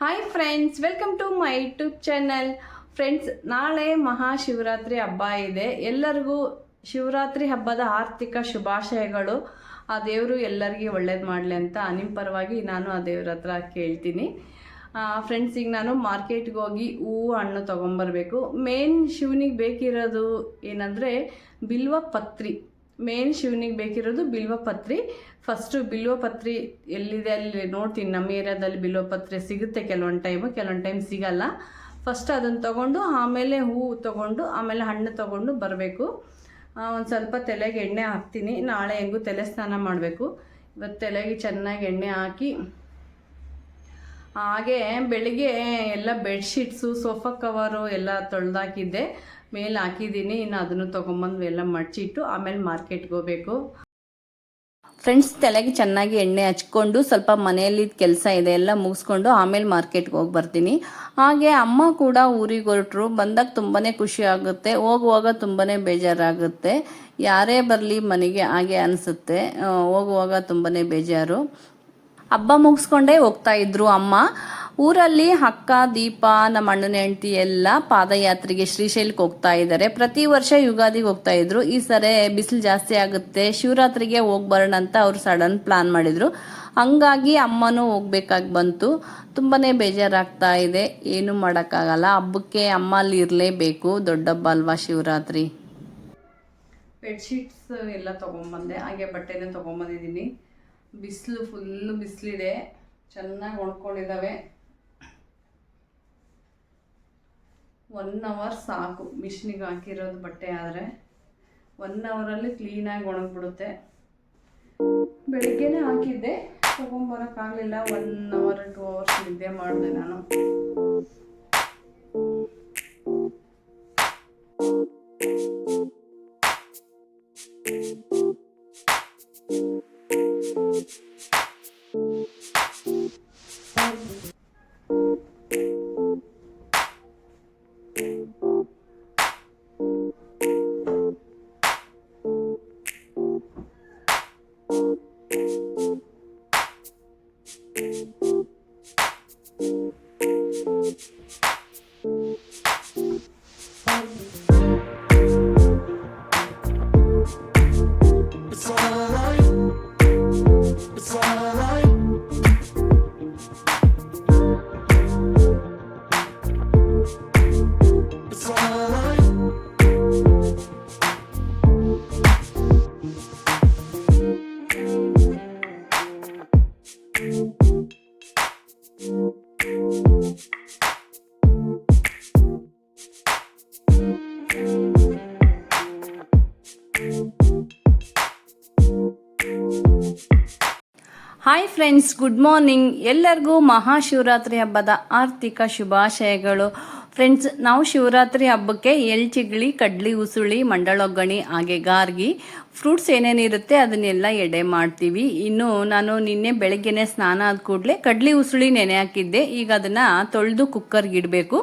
Hi friends welcome to my YouTube channel friends ನಾಳೆ ಮಹಾಶಿವರಾತ್ರಿ ಹಬ್ಬ ಇದೆ. ಎಲ್ಲರಿಗೂ ಶಿವರಾತ್ರಿ ಹಬ್ಬದ ಆರ್ಥಿಕ ಶುಭಾಶಯಗಳು. ಆ ದೇವರು ಎಲ್ಲರಿಗೂ ಒಳ್ಳೇದು ಮಾಡಲಿ ಅಂತ ನಿಮ್ಮ ಪರವಾಗಿ ನಾನು ಆ ದೇವ್ರ ಹತ್ರ ಕೇಳ್ತೀನಿ. ಫ್ರೆಂಡ್ಸ್ ಈಗ ನಾನು ಮಾರ್ಕೆಟ್ಗೆ ಹೋಗಿ ಹೂವು, ಹಣ್ಣು ತೊಗೊಂಬರ್ಬೇಕು. ಮೇನ್ ಶಿವನಿಗೆ ಬೇಕಿರೋದು ಏನಂದರೆ ಬಿಲ್ವ ಪತ್ರಿ. ಮೇನ್ ಶಿವನಿಗೆ ಬೇಕಿರೋದು ಬಿಲ್ವಪತ್ರಿ ಫಸ್ಟು ಬಿಲ್ವಪತ್ರಿ ಎಲ್ಲಿದೆ ಅಲ್ಲಿ ನೋಡ್ತೀನಿ, ನಮ್ಮ ಏರಿಯಾದಲ್ಲಿ ಬಿಲ್ವಪತ್ರೆ ಸಿಗುತ್ತೆ ಕೆಲವೊಂದು ಟೈಮು ಕೆಲವೊಂದು ಟೈಮ್ ಸಿಗಲ್ಲ. ಫಸ್ಟ್ ಅದನ್ನು ತೊಗೊಂಡು, ಆಮೇಲೆ ಹೂವು ತೊಗೊಂಡು, ಆಮೇಲೆ ಹಣ್ಣು ತೊಗೊಂಡು ಬರಬೇಕು. ಒಂದು ಸ್ವಲ್ಪ ತಲೆಗೆ ಎಣ್ಣೆ ಹಾಕ್ತೀನಿ. ನಾಳೆ ಹೆಂಗೂ ತಲೆ ಸ್ನಾನ ಮಾಡಬೇಕು. ಇವತ್ತು ತಲೆಗೆ ಚೆನ್ನಾಗಿ ಎಣ್ಣೆ ಹಾಕಿ, ಹಾಗೆ ಬೆಳಿಗ್ಗೆ ಎಲ್ಲ ಬೆಡ್ಶೀಟ್ಸು, ಸೋಫಾ ಕವರು ಎಲ್ಲ ತೊಳೆದಾಕಿದ್ದೆ. ಮೇಲೆ ಹಾಕಿದ್ದೀನಿ, ಇನ್ನು ಅದನ್ನು ತೊಗೊಂಬಂದು ಎಲ್ಲ ಮಡಚಿಟ್ಟು ಆಮೇಲೆ ಮಾರ್ಕೆಟ್ಗೆ ಹೋಗ್ಬೇಕು. ಫ್ರೆಂಡ್ಸ್ ತಲೆಗೆ ಚೆನ್ನಾಗಿ ಎಣ್ಣೆ ಹಚ್ಕೊಂಡು ಸ್ವಲ್ಪ ಮನೆಯಲ್ಲಿ ಕೆಲಸ ಇದೆ ಎಲ್ಲ ಮುಗಿಸ್ಕೊಂಡು ಆಮೇಲೆ ಮಾರ್ಕೆಟ್ಗೆ ಹೋಗಿ ಬರ್ತೀನಿ. ಹಾಗೆ ಅಮ್ಮ ಕೂಡ ಊರಿಗೆ ಹೊರಟರು, ಬಂದಾಗ ತುಂಬಾ ಖುಷಿ ಆಗುತ್ತೆ. ಹೋಗುವಾಗ ತುಂಬಾ ಬೇಜಾರಾಗುತ್ತೆ. ಯಾರೇ ಬರಲಿ ಮನೆಗೆ ಹಾಗೆ ಅನಿಸುತ್ತೆ. ಹೋಗುವಾಗ ತುಂಬಾ ಬೇಜಾರು. ಹಬ್ಬ ಮುಗಿಸ್ಕೊಂಡೇ ಹೋಗ್ತಾ ಇದ್ರು ಅಮ್ಮ. ಊರಲ್ಲಿ ಅಕ್ಕ, ದೀಪ, ನಮ್ಮ ಅಣ್ಣನ ಹೆಂಡತಿ ಎಲ್ಲ ಪಾದಯಾತ್ರೆಗೆ ಶ್ರೀಶೈಲಕ್ಕೆ ಹೋಗ್ತಾ ಇದ್ದಾರೆ. ಪ್ರತಿ ವರ್ಷ ಯುಗಾದಿಗೆ ಹೋಗ್ತಾ ಇದ್ರು. ಈ ಸರಿ ಬಿಸಿಲು ಜಾಸ್ತಿ ಆಗುತ್ತೆ. ಶಿವರಾತ್ರಿಗೆ ಹೋಗಿ ಬರೋಣ ಅಂತ ಅವ್ರು ಸಡನ್ ಪ್ಲಾನ್ ಮಾಡಿದ್ರು. ಹಂಗಾಗಿ ಅಮ್ಮನೂ ಹೋಗ್ಬೇಕಾಗಿ ಬಂತು. ತುಂಬಾನೇ ಬೇಜಾರಾಗ್ತಾ ಇದೆ. ಏನು ಮಾಡೋಕ್ಕಾಗಲ್ಲ. ಹಬ್ಬಕ್ಕೆ ಅಮ್ಮ ಅಲ್ಲಿ ಇರಲೇಬೇಕು. ದೊಡ್ಡ ಹಬ್ಬ ಅಲ್ವಾ ಶಿವರಾತ್ರಿ? ಬೆಡ್ಶೀಟ್ಸ್ ಎಲ್ಲ ತೊಗೊಂಬಂದೆ. ಹಾಗೆ ಬಟ್ಟೆನೇ ತೊಗೊಂಬಂದಿದ್ದೀನಿ. ಬಿಸಿಲು ಫುಲ್ಲು ಬಿಸಿಲಿದೆ. ಚೆನ್ನಾಗಿ ಒಣ್ಕೊಂಡಿದ್ದಾವೆ ಒನ್ ಅವರ್ ಸಾಕು. ಮಿಷಿನಿಗೆ ಹಾಕಿರೋದು ಬಟ್ಟೆ ಆದರೆ. ಒನ್ ಅವರಲ್ಲಿ ಕ್ಲೀನಾಗಿ ಒಣಗಿಬಿಡುತ್ತೆ. ಬೆಳಿಗ್ಗೆನೇ ಹಾಕಿದ್ದೆ. ತೊಗೊಂಬರೋಕ್ಕಾಗಲಿಲ್ಲ. ಒನ್ ಅವರ್ ಟೂ ಅವರ್ಸ್ ನಿದ್ದೆ ಮಾಡಿದೆ ನಾನು. Friends, good morning. ಎಲ್ಲರಿಗೂ ಮಹಾಶಿವರಾತ್ರಿ ಹಬ್ಬದ ಆರ್ಥಿಕ ಶುಭಾಶಯಗಳು. ಫ್ರೆಂಡ್ಸ್, ನಾವು ಶಿವರಾತ್ರಿ ಹಬ್ಬಕ್ಕೆ ಎಳ್ಚಿಗ್ಳಿ, ಕಡ್ಲಿ, ಉಸುಳಿ ಮಂಡಳೊಗ್ಗಣಿ ಹಾಗೆ ಗಾರ್ಗಿ, ಫ್ರೂಟ್ಸ್ ಏನೇನಿರುತ್ತೆ ಅದನ್ನೆಲ್ಲ ಎಡೆ ಮಾಡ್ತೀವಿ. ಇನ್ನು ನಾನು ನಿನ್ನೆ ಬೆಳಗ್ಗೆನೆ ಸ್ನಾನ ಆದ ಕೂಡಲೇ ಕಡ್ಲಿ, ಉಸುಳಿ ನೆನೆ ಹಾಕಿದ್ದೆ. ಈಗ ಅದನ್ನು ತೊಳೆದು ಕುಕ್ಕರ್ಗೆ ಇಡಬೇಕು.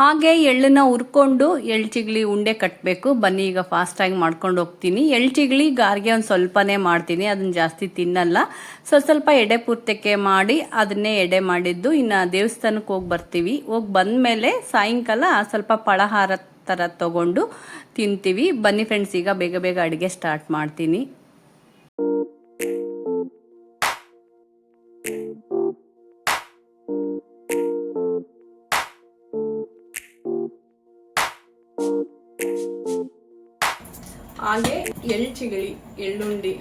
ಹಾಗೆ ಎಳ್ಳನ್ನ ಹುರ್ಕೊಂಡು ಎಳ್ಚಿಗ್ಲಿ ಉಂಡೆ ಕಟ್ಟಬೇಕು ಬನ್ನಿ ಈಗ ಫಾಸ್ಟಾಗಿ ಮಾಡ್ಕೊಂಡು ಹೋಗ್ತೀನಿ. ಎಳ್ಚಿಗ್ಲಿ ಗಾರ್ಗೆ ಒಂದು ಸ್ವಲ್ಪನೇ ಮಾಡ್ತೀನಿ. ಅದನ್ನ ಜಾಸ್ತಿ ತಿನ್ನಲ್ಲ. ಸ್ವಲ್ಪ ಸ್ವಲ್ಪ ಎಡೆ ಪೂರ್ತಕ್ಕೆ ಮಾಡಿ ಅದನ್ನೇ ಎಡೆ ಮಾಡಿದ್ದು. ಇನ್ನು ದೇವಸ್ಥಾನಕ್ಕೆ ಹೋಗಿ ಬರ್ತೀವಿ. ಹೋಗಿ ಬಂದಮೇಲೆ ಸಾಯಂಕಾಲ ಸ್ವಲ್ಪ ಪಳಹಾರ ಥರ ತಗೊಂಡು ತಿಂತೀವಿ. ಬನ್ನಿ ಫ್ರೆಂಡ್ಸ್ ಈಗ ಬೇಗ ಬೇಗ ಅಡುಗೆ ಸ್ಟಾರ್ಟ್ ಮಾಡ್ತೀನಿ. ಹಾಗೆ ಎಳ್ಳು ಚಿಗಳಿ ಎಳ್ಳುಂಡಿ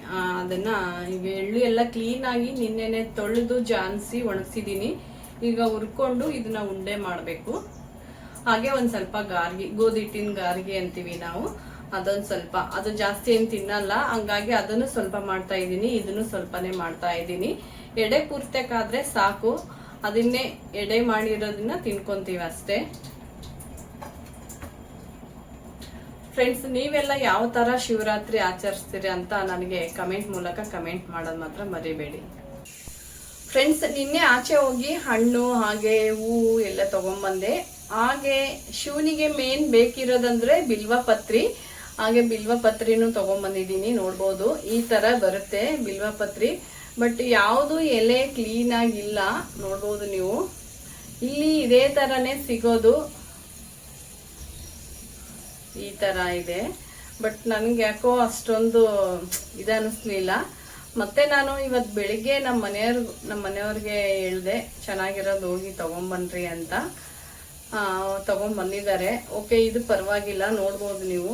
ಅದನ್ನ ಈಗ ಎಳ್ಳು ಎಲ್ಲ ಕ್ಲೀನಾಗಿ ನಿನ್ನೆನೆ ತೊಳೆದು ಜಾನ್ಸಿ ಒಣಗಿಸಿದೀನಿ. ಈಗ ಹುರ್ಕೊಂಡು ಇದನ್ನ ಉಂಡೆ ಮಾಡಬೇಕು. ಹಾಗೆ ಒಂದು ಸ್ವಲ್ಪ ಗಾರ್ಗಿ, ಗೋಧಿ ಹಿಟ್ಟಿನ ಗಾರ್ಗಿ ಅಂತೀವಿ ನಾವು. ಅದೊಂದು ಸ್ವಲ್ಪ, ಅದು ಜಾಸ್ತಿ ಏನು ತಿನ್ನಲ್ಲ. ಹಂಗಾಗಿ ಅದನ್ನು ಸ್ವಲ್ಪ ಮಾಡ್ತಾ ಇದ್ದೀನಿ. ಇದನ್ನು ಸ್ವಲ್ಪನೇ ಮಾಡ್ತಾ ಇದ್ದೀನಿ. ಎಡೆ ಪೂರ್ತಕ್ಕಾದ್ರೆ ಸಾಕು. ಅದನ್ನೇ ಎಡೆ ಮಾಡಿರೋದನ್ನ ತಿನ್ಕೊಂತೀವಿ ಅಷ್ಟೇ. ಫ್ರೆಂಡ್ಸ್ ನೀವೆಲ್ಲ ಯಾವ ತರ ಶಿವರಾತ್ರಿ ಆಚರಿಸ್ತೀರಿ ಅಂತ ನನಗೆ ಕಮೆಂಟ್ ಮೂಲಕ ಕಮೆಂಟ್ ಮಾಡೋದು ಮಾತ್ರ ಮರಿಬೇಡಿ. ಫ್ರೆಂಡ್ಸ್ ನಿನ್ನೆ ಆಚೆ ಹೋಗಿ ಹಣ್ಣು, ಹಾಗೆ ಹೂವು ಎಲ್ಲ ತಗೊಂಬಂದೆ. ಹಾಗೆ ಶಿವನಿಗೆ ಮೇನ್ ಬೇಕಿರೋದಂದ್ರೆ ಬಿಲ್ವ ಪತ್ರಿ. ಹಾಗೆ ಬಿಲ್ವ ಪತ್ರಿನೂ ತಗೊಂಬಂದಿದ್ದೀನಿ, ನೋಡ್ಬೋದು. ಈ ತರ ಬರುತ್ತೆ ಬಿಲ್ವ ಪತ್ರಿ. ಬಟ್ ಯಾವುದು ಎಲೆ ಕ್ಲೀನ್ ಆಗಿಲ್ಲ, ನೋಡ್ಬೋದು ನೀವು. ಇಲ್ಲಿ ಇದೇ ತರನೇ ಸಿಗೋದು. ಈ ತರ ಇದೆ. ಬಟ್ ನನಗೆ ಯಾಕೋ ಅಷ್ಟೊಂದು ಇದನ್ನಿಸ್ಲಿಲ್ಲ ಮತ್ತೆ ನಾನು ಇವತ್ ಬೆಳಿಗ್ಗೆ ನಮ್ಮ ಮನೆಯವ್ರ ನಮ್ಮ ಮನೆಯವ್ರಿಗೆ ಹೇಳ್ದೆ ಚೆನ್ನಾಗಿರೋದು ಹೋಗಿ ತೊಗೊಂಬನ್ರಿ ಅಂತ. ಆ, ತಗೊಂಡ್ ಬಂದಿದ್ದಾರೆ ಓಕೆ ಇದು ಪರವಾಗಿಲ್ಲ ನೋಡ್ಬೋದು ನೀವು.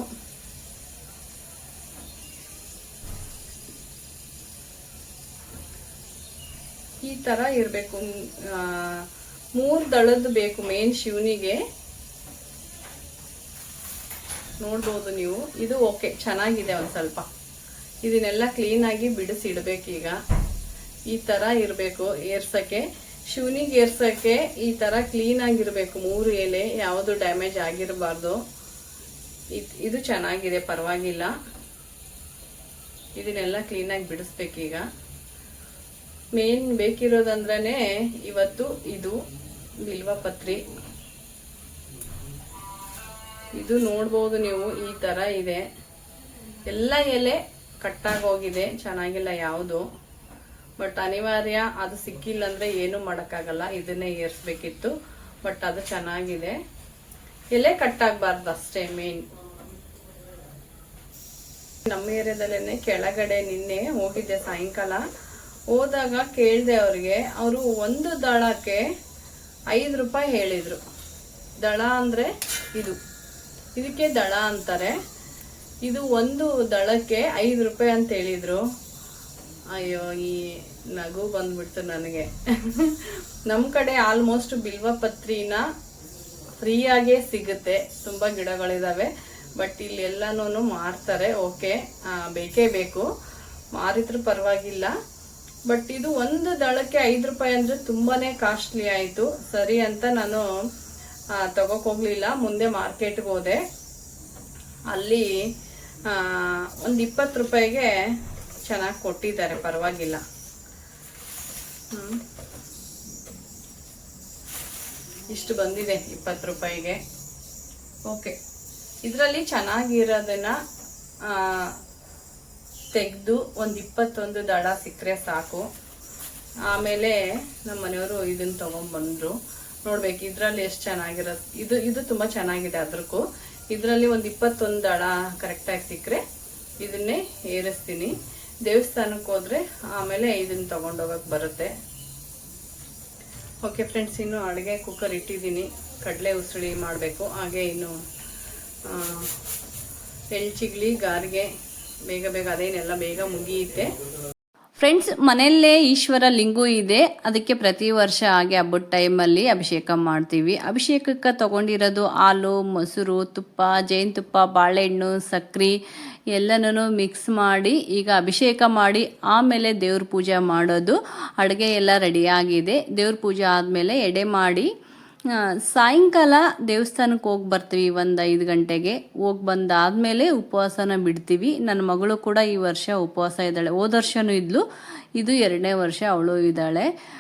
ಈ ತರ ಇರ್ಬೇಕು. ಮೂರ್ ದಳದ್ದು ಬೇಕು ಮೇನ್ ಶಿವನಿಗೆ. ನೋಡ್ಬೋದು ನೀವು. ಇದು ಓಕೆ, ಚೆನ್ನಾಗಿದೆ ಒಂದು ಸ್ವಲ್ಪ. ಇದನ್ನೆಲ್ಲ ಕ್ಲೀನಾಗಿ ಬಿಡಿಸಿಡ್ಬೇಕೀಗ ಈ ಥರ ಇರಬೇಕು ಏರ್ಸೋಕ್ಕೆ. ಶಿವನಿಗೆ ಏರ್ಸೋಕ್ಕೆ ಈ ಥರ ಕ್ಲೀನಾಗಿರಬೇಕು ಮೂರು ಎಲೆ ಯಾವುದು ಡ್ಯಾಮೇಜ್ ಆಗಿರಬಾರ್ದು. ಇದು ಚೆನ್ನಾಗಿದೆ, ಪರವಾಗಿಲ್ಲ. ಇದನ್ನೆಲ್ಲ ಕ್ಲೀನಾಗಿ ಬಿಡಿಸ್ಬೇಕೀಗ ಮೇನ್ ಬೇಕಿರೋದಂದ್ರೇ ಇವತ್ತು ಇದು ಬಿಲ್ವಪತ್ರಿ ಇದು ನೋಡ್ಬೋದು ನೀವು, ಈ ತರ ಇದೆ. ಎಲ್ಲ ಎಲೆ ಕಟ್ಟಾಗೋಗಿದೆ ಚೆನ್ನಾಗಿಲ್ಲ ಯಾವುದು. ಬಟ್ ಅನಿವಾರ್ಯ, ಅದು ಸಿಕ್ಕಿಲ್ಲ ಅಂದ್ರೆ ಏನು ಮಾಡೋಕ್ಕಾಗಲ್ಲ, ಇದನ್ನೇ ಏರ್ಸ್ಬೇಕಿತ್ತು. ಬಟ್ ಅದು ಚೆನ್ನಾಗಿದೆ. ಎಲೆ ಕಟ್ಟಾಗಬಾರ್ದು ಅಷ್ಟೇ, ಮೇನ್. ನಮ್ಮ ಏರಿಯಾದಲ್ಲೇನೆ ಕೆಳಗಡೆ ನಿನ್ನೆ ಹೋಗಿದ್ದೆ ಸಾಯಂಕಾಲ. ಹೋದಾಗ ಕೇಳಿದೆ ಅವ್ರಿಗೆ, ಅವರು ಒಂದು ದಳಕ್ಕೆ ಐದು ರೂಪಾಯಿ ಹೇಳಿದ್ರು. ದಳ ಅಂದ್ರೆ ಇದು. ಇದಕ್ಕೆ ದಳ ಅಂತಾರೆ. ಇದು ಒಂದು ದಳಕ್ಕೆ ಐದು ರೂಪಾಯಿ ಅಂತ ಹೇಳಿದ್ರು. ಅಯ್ಯೋ, ಈ ನಗು ಬಂದ್ಬಿಡ್ತು ನನಗೆ. ನಮ್ಮ ಕಡೆ ಆಲ್ಮೋಸ್ಟ್ ಬಿಲ್ವ ಪತ್ರಿನ ಫ್ರೀಯಾಗೇ ಸಿಗುತ್ತೆ. ತುಂಬಾ ಗಿಡಗಳಿದಾವೆ. ಬಟ್ ಇಲ್ಲಿ ಎಲ್ಲಾನು ಮಾರ್ತಾರೆ. ಓಕೆ ಬೇಕೇ ಬೇಕು. ಮಾರಿದ್ರು ಪರವಾಗಿಲ್ಲ. ಬಟ್ ಇದು ಒಂದು ದಳಕ್ಕೆ ಐದು ರೂಪಾಯಿ ಅಂದ್ರೆ ತುಂಬಾನೇ ಕಾಸ್ಟ್ಲಿ ಆಯ್ತು. ಸರಿ ಅಂತ ನಾನು ಹೋಗ್ಲಿಲ್ಲ. ಮುಂದೆ ಮಾರ್ಕೆಟ್ಗೆ ಹೋದೆ. ಅಲ್ಲಿ ಒಂದ್ ಇಪ್ಪತ್ತು ರೂಪಾಯಿಗೆ ಚೆನ್ನಾಗಿ ಕೊಟ್ಟಿದ್ದಾರೆ. ಪರವಾಗಿಲ್ಲ. ಇಷ್ಟು ಬಂದಿದೆ ಇಪ್ಪತ್ತು ರೂಪಾಯಿಗೆ. ಓಕೆ. ಇದರಲ್ಲಿ ಚೆನ್ನಾಗಿರೋದನ್ನ ತೆಗೆದು ಒಂದು ಇಪ್ಪತ್ತೊಂದು ದಡ ಸಿಕ್ಕರೆ ಸಾಕು. ಆಮೇಲೆ ನಮ್ಮ ಮನೆಯವರು ಇದನ್ನ ತಗೊಂಡ್ಬಂದ್ರು ನೋಡ್ಬೇಕು, ಇದ್ರಲ್ಲಿ ಎಷ್ಟು ಚೆನ್ನಾಗಿರೋದು ಇದು ಇದು ತುಂಬಾ ಚೆನ್ನಾಗಿದೆ ಅದ್ರಕ್ಕೂ ಇದರಲ್ಲಿ ಒಂದು ಇಪ್ಪತ್ತೊಂದು ದಳ ಕರೆಕ್ಟಾಗಿ ಸಿಕ್ಕರೆ ಇದನ್ನೇ ಏರಿಸ್ತೀನಿ. ದೇವಸ್ಥಾನಕ್ಕೆ ಹೋದ್ರೆ ಆಮೇಲೆ ಇದನ್ನ ತಗೊಂಡೋಗಕ್ ಬರುತ್ತೆ. ಓಕೆ ಫ್ರೆಂಡ್ಸ್ ಇನ್ನು ಅಡುಗೆ ಕುಕ್ಕರ್ ಇಟ್ಟಿದ್ದೀನಿ. ಕಡಲೆ ಉಸುಳಿ ಮಾಡಬೇಕು. ಹಾಗೆ ಇನ್ನು ಎಳ್ಚಿಗ್ಲಿ, ಗಾರಿಗೆ, ಬೇಗ ಬೇಗ, ಅದೇನೆಲ್ಲ ಬೇಗ ಮುಗಿಯುತ್ತೆ. ಫ್ರೆಂಡ್ಸ್ ಮನೆಯಲ್ಲೇ ಈಶ್ವರ ಲಿಂಗು ಇದೆ. ಅದಕ್ಕೆ ಪ್ರತಿ ವರ್ಷ ಹಾಗೆ ಹಬ್ಬದ ಟೈಮಲ್ಲಿ ಅಭಿಷೇಕ ಮಾಡ್ತೀವಿ. ಅಭಿಷೇಕಕ್ಕೆ ತಗೊಂಡಿರೋದು ಹಾಲು, ಮೊಸರು, ತುಪ್ಪ ಜೇನುತುಪ್ಪ ಬಾಳೆಹಣ್ಣು ಸಕ್ಕರೆ ಎಲ್ಲನೂ ಮಿಕ್ಸ್ ಮಾಡಿ ಈಗ ಅಭಿಷೇಕ ಮಾಡಿ ಆಮೇಲೆ ದೇವ್ರ ಪೂಜೆ ಮಾಡೋದು. ಅಡುಗೆ ಎಲ್ಲ ರೆಡಿಯಾಗಿದೆ ದೇವ್ರ ಪೂಜೆ ಆದಮೇಲೆ ಎಡೆ ಮಾಡಿ ಸಾಯಂಕಾಲ ದೇವಸ್ಥಾನಕ್ಕೆ ಹೋಗಿ ಬರ್ತೀವಿ ಒಂದು ಐದು ಗಂಟೆಗೆ. ಹೋಗಿ ಬಂದಾದಮೇಲೆ ಉಪವಾಸನ ಬಿಡ್ತೀವಿ. ನನ್ನ ಮಗಳು ಕೂಡ ಈ ವರ್ಷ ಉಪವಾಸ ಇದ್ದಾಳೆ. ಹೋದ ವರ್ಷನೂ ಇದ್ಲು. ಇದು ಎರಡನೇ ವರ್ಷ ಅವಳು ಇದ್ದಾಳೆ.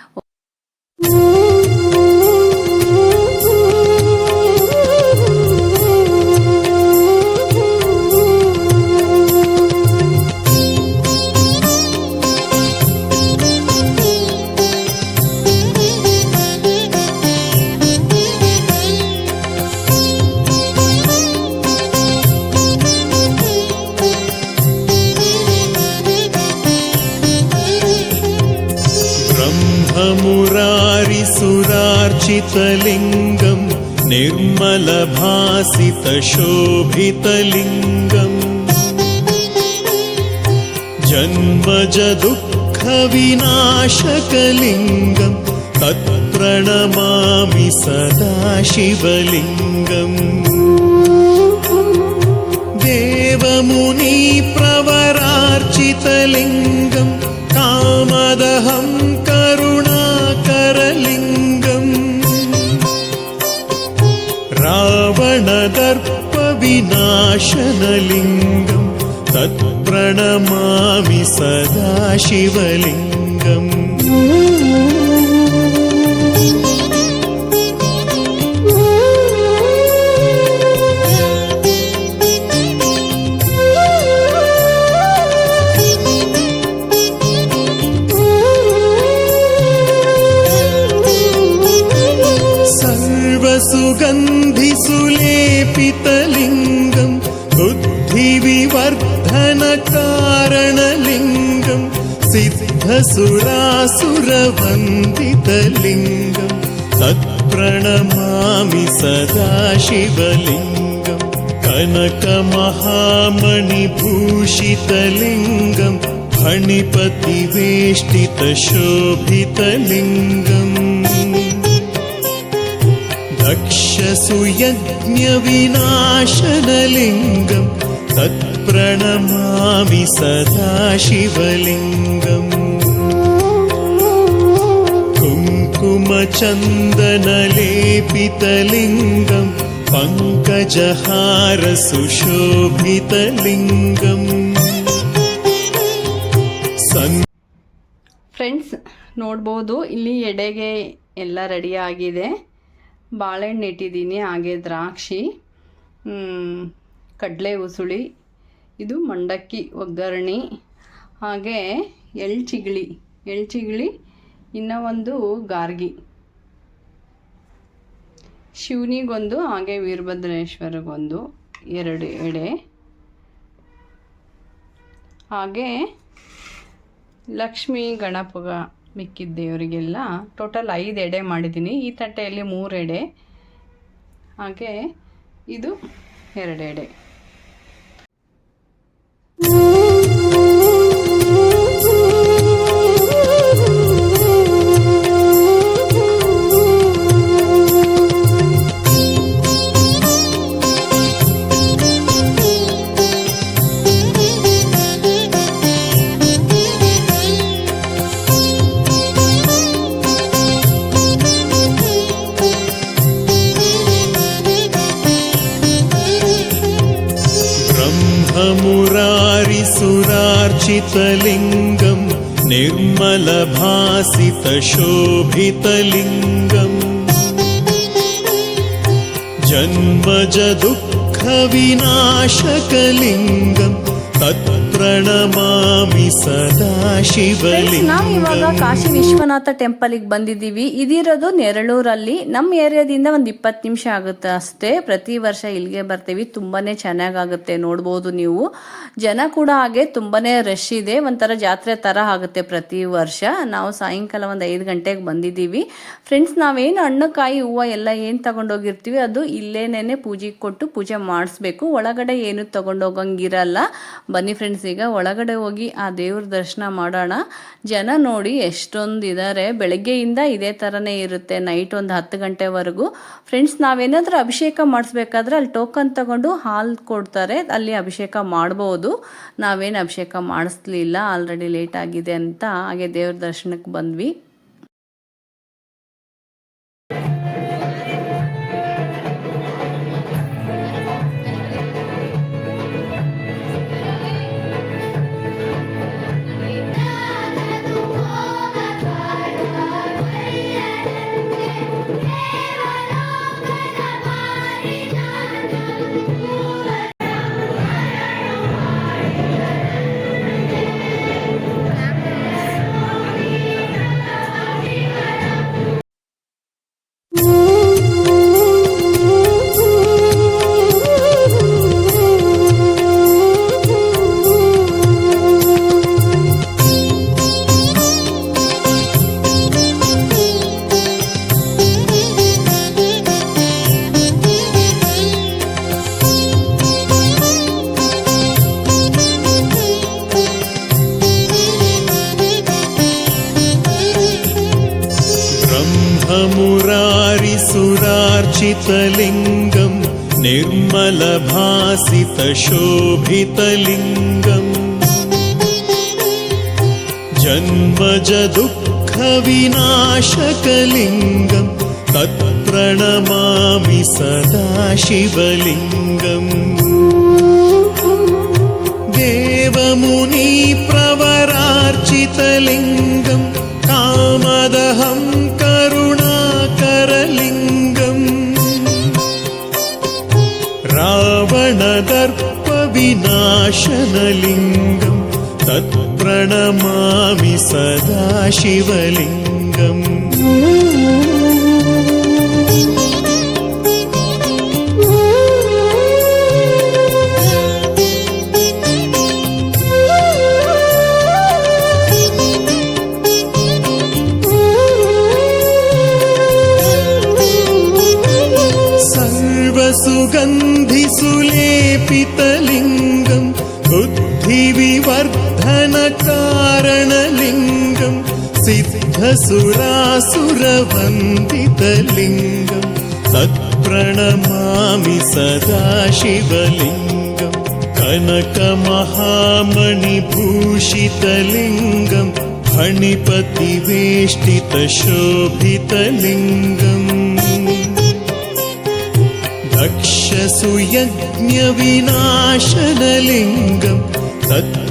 निर्मलभासितशोभितलिङ्गम् जन्मजदुःखविनाशकलिङ्गम् तत्प्रणमामि सदा शिवलिङ्गम् देवमुनिप्रवरार्चितलिङ्गम् कामदहं ശാസനലിംഗം തത്പ്രണമാമി സദാശിവലിംഗം. सिद्धसुरासुरवन्दितलिङ्गम् तत्प्रणमामि सदा शिवलिङ्गम् कनकमहामणिभूषितलिङ्गम् फणिपतिवेष्टितशोभितलिङ्गम् दक्षसुयज्ञविनाशनलिङ्गम् तत्प्रणमामि सदा शिवलिङ्गम् कुङ्कुमचन्दनलेपितलिङ्गम् पङ्कजहारसुशोभितलिङ्गम् सन् ಫ್ರೆಂಡ್ಸ್ ನೋಡ್ಬೋದು ಇಲ್ಲಿ ಎಡೆಗೆ ಎಲ್ಲ ರೆಡಿ ಆಗಿದೆ ಬಾಳೆಹಣ್ಣು ಇಟ್ಟಿದ್ದೀನಿ ಹಾಗೆ ದ್ರಾಕ್ಷಿ ಮ್, ಕಡಲೆ ಉಸುಳಿ ಇದು ಮಂಡಕ್ಕಿ ಒಗ್ಗರಣೆ ಹಾಗೆ ಎಳ್ಚಿಗಿಳಿ ಎಳ್ಚಿಗಿಳಿ ಇನ್ನೂ ಒಂದು ಗಾರ್ಗಿ. ಶಿವನಿಗೊಂದು, ಹಾಗೆ ವೀರಭದ್ರೇಶ್ವರಿಗೊಂದು, ಎರಡು ಎಡೆ. ಹಾಗೆ ಲಕ್ಷ್ಮಿ ಗಣಪಗ ಮಿಕ್ಕಿದ ದೇವರಿಗೆಲ್ಲ ಟೋಟಲ್ ಐದು ಎಡೆ ಮಾಡಿದ್ದೀನಿ. ಈ ತಟ್ಟೆಯಲ್ಲಿ ಮೂರು ಎಡೆ. ಹಾಗೆ ಇದು ಎರಡೆಡೆ लिङ्गम् निर्मलभासितशोभितलिङ्गम् जन्मजदुःखविनाशकलिङ्गम् तत् ಪ್ರಣಮಾಮಿ ಸದಾ ನಾವು ಇವಾಗ ಕಾಶಿ ವಿಶ್ವನಾಥ ಟೆಂಪಲ್ಗೆ ಬಂದಿದ್ದೀವಿ. ಇದಿರೋದು ನೆರಳೂರಲ್ಲಿ. ನಮ್ಮ ಏರಿಯಾದಿಂದ ಒಂದು ಇಪ್ಪತ್ತು ನಿಮಿಷ ಆಗುತ್ತೆ ಅಷ್ಟೇ. ಪ್ರತಿ ವರ್ಷ ಇಲ್ಲಿಗೆ ಬರ್ತೀವಿ. ತುಂಬಾನೇ ಚೆನ್ನಾಗಾಗುತ್ತೆ ನೋಡ್ಬೋದು ನೀವು. ಜನ ಕೂಡ ಹಾಗೆ ತುಂಬಾನೇ ರಶ್ ಇದೆ. ಒಂಥರ ಜಾತ್ರೆ ತರ ಆಗುತ್ತೆ ಪ್ರತಿ ವರ್ಷ. ನಾವು ಸಾಯಂಕಾಲ ಒಂದು ಐದು ಗಂಟೆಗೆ ಬಂದಿದ್ದೀವಿ. ಫ್ರೆಂಡ್ಸ್ ನಾವೇನು ಹಣ್ಣು ಕಾಯಿ ಹೂವು ಎಲ್ಲ ಏನು ತಗೊಂಡೋಗಿರ್ತೀವಿ, ಅದು ಇಲ್ಲೇನೇ ಪೂಜೆಗೆ ಕೊಟ್ಟು ಪೂಜೆ ಮಾಡಿಸ್ಬೇಕು. ಒಳಗಡೆ ಏನು ತಗೊಂಡೋಗಂಗಿರಲ್ಲ. ಬನ್ನಿ ಫ್ರೆಂಡ್ಸ್ ಈಗ ಒಳಗಡೆ ಹೋಗಿ ಆ ದೇವ್ರ ದರ್ಶನ ಮಾಡೋಣ. ಜನ ನೋಡಿ ಎಷ್ಟೊಂದು ಇದ್ದಾರೆ ಬೆಳಗ್ಗೆಯಿಂದ ಇದೇ ಥರನೇ ಇರುತ್ತೆ. ನೈಟ್ ಒಂದು ಹತ್ತು ಗಂಟೆವರೆಗೂ. ಫ್ರೆಂಡ್ಸ್ ನಾವೇನಾದರೂ ಅಭಿಷೇಕ ಮಾಡಿಸ್ಬೇಕಾದ್ರೆ ಅಲ್ಲಿ ಟೋಕನ್ ತಗೊಂಡು ಹಾಲು ಕೊಡ್ತಾರೆ. ಅಲ್ಲಿ ಅಭಿಷೇಕ ಮಾಡ್ಬೋದು. ನಾವೇನು ಅಭಿಷೇಕ ಮಾಡಿಸ್ಲಿಲ್ಲ. ಆಲ್ರೆಡಿ ಲೇಟ್ ಆಗಿದೆ ಅಂತ ಹಾಗೆ ದೇವ್ರ ದರ್ಶನಕ್ಕೆ ಬಂದ್ವಿ. मुरारिसुरार्चितलिङ्गम् निर्मलभासितशोभितलिङ्गम्। जन्म तत्प्रणमामि तत् प्रणमामि सदा शिवलिङ्गम् देवमुनि कामदहम् विनाशनलिङ्गं तत्प्रणमामि सदा शिवलिङ्गम् सुगन्धिसुलेपितलिङ्ग सुरासुरवन्दितलिङ्गम् तत्प्रणमामि सदा शिवलिङ्गम् कनकमहामणि फणिपतिवेष्टितशोभितलिङ्गम् दक्षसुयज्ञविनाशनलिङ्गम् तत्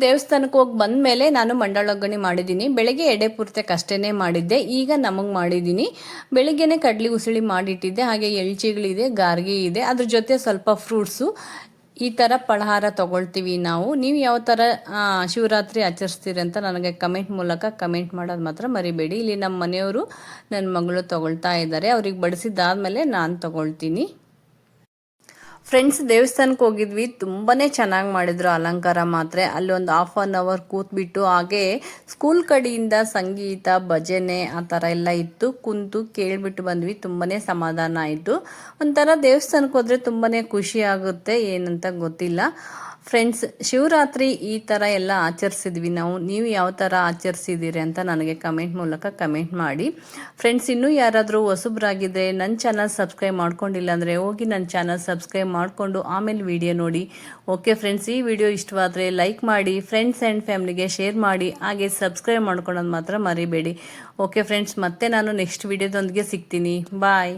ದೇವಸ್ಥಾನಕ್ಕೆ ಹೋಗಿ ಬಂದ ಮೇಲೆ ನಾನು ಮಂಡಳೊಗ್ಗರಣೆ ಮಾಡಿದ್ದೀನಿ. ಬೆಳಗ್ಗೆ ಎಡೆ ಅಷ್ಟೇ ಮಾಡಿದ್ದೆ. ಈಗ ನಮಗೆ ಮಾಡಿದ್ದೀನಿ. ಬೆಳಿಗ್ಗೆನೆ ಕಡ್ಲಿ ಉಸುಳಿ ಮಾಡಿಟ್ಟಿದ್ದೆ. ಹಾಗೆ ಎಳ್ಚಿಗಳಿದೆ, ಗಾರ್ಗೆ ಇದೆ. ಅದ್ರ ಜೊತೆ ಸ್ವಲ್ಪ ಫ್ರೂಟ್ಸು. ಈ ಥರ ಪಳಹಾರ ತಗೊಳ್ತೀವಿ ನಾವು. ನೀವು ಯಾವ ಥರ ಶಿವರಾತ್ರಿ ಆಚರಿಸ್ತೀರಿ ಅಂತ ನನಗೆ ಕಮೆಂಟ್ ಮೂಲಕ ಕಮೆಂಟ್ ಮಾಡೋದು ಮಾತ್ರ ಮರಿಬೇಡಿ. ಇಲ್ಲಿ ನಮ್ಮ ಮನೆಯವರು ನನ್ನ ಮಗಳು ತಗೊಳ್ತಾ ಇದ್ದಾರೆ. ಅವ್ರಿಗೆ ಬಡಿಸಿದ್ದಾದ್ಮೇಲೆ ನಾನು ತಗೊಳ್ತೀನಿ. ಫ್ರೆಂಡ್ಸ್ ದೇವಸ್ಥಾನಕ್ಕೆ ಹೋಗಿದ್ವಿ. ತುಂಬಾನೇ ಚೆನ್ನಾಗಿ ಮಾಡಿದ್ರು ಅಲಂಕಾರ ಮಾತ್ರ. ಅಲ್ಲಿ ಒಂದು ಹಾಫ್ ಆನ್ ಅವರ್ ಕೂತ್ಬಿಟ್ಟು ಹಾಗೆ ಸ್ಕೂಲ್ ಕಡೆಯಿಂದ ಸಂಗೀತ, ಭಜನೆ ಆ ಥರ ಎಲ್ಲ ಇತ್ತು. ಕುಂತು ಕೇಳಿಬಿಟ್ಟು ಬಂದ್ವಿ. ತುಂಬಾ ಸಮಾಧಾನ ಆಯಿತು. ಒಂಥರ ದೇವಸ್ಥಾನಕ್ಕೆ ಹೋದ್ರೆ ತುಂಬಾ ಖುಷಿ ಆಗುತ್ತೆ. ಏನಂತ ಗೊತ್ತಿಲ್ಲ. ಫ್ರೆಂಡ್ಸ್ ಶಿವರಾತ್ರಿ ಈ ಥರ ಎಲ್ಲ ಆಚರಿಸಿದ್ವಿ ನಾವು. ನೀವು ಯಾವ ಥರ ಆಚರಿಸಿದ್ದೀರಿ ಅಂತ ನನಗೆ ಕಮೆಂಟ್ ಮೂಲಕ ಕಮೆಂಟ್ ಮಾಡಿ. ಫ್ರೆಂಡ್ಸ್ ಇನ್ನೂ ಯಾರಾದರೂ ಹೊಸಬ್ರಾಗಿದ್ದರೆ ನನ್ನ ಚಾನಲ್ ಸಬ್ಸ್ಕ್ರೈಬ್ ಮಾಡ್ಕೊಂಡಿಲ್ಲ ಅಂದರೆ ಹೋಗಿ ನನ್ನ ಚಾನಲ್ ಸಬ್ಸ್ಕ್ರೈಬ್ ಮಾಡಿಕೊಂಡು ಆಮೇಲೆ ವಿಡಿಯೋ ನೋಡಿ. ಓಕೆ ಫ್ರೆಂಡ್ಸ್ ಈ ವಿಡಿಯೋ ಇಷ್ಟವಾದರೆ ಲೈಕ್ ಮಾಡಿ ಫ್ರೆಂಡ್ಸ್ ಆ್ಯಂಡ್ ಫ್ಯಾಮ್ಲಿಗೆ ಶೇರ್ ಮಾಡಿ, ಹಾಗೆ ಸಬ್ಸ್ಕ್ರೈಬ್ ಮಾಡ್ಕೊಳ್ಳೋದು ಮಾತ್ರ ಮರಿಬೇಡಿ. ಓಕೆ ಫ್ರೆಂಡ್ಸ್ ಮತ್ತೆ ನಾನು ನೆಕ್ಸ್ಟ್ ವಿಡಿಯೋದೊಂದಿಗೆ ಸಿಗ್ತೀನಿ. ಬಾಯ್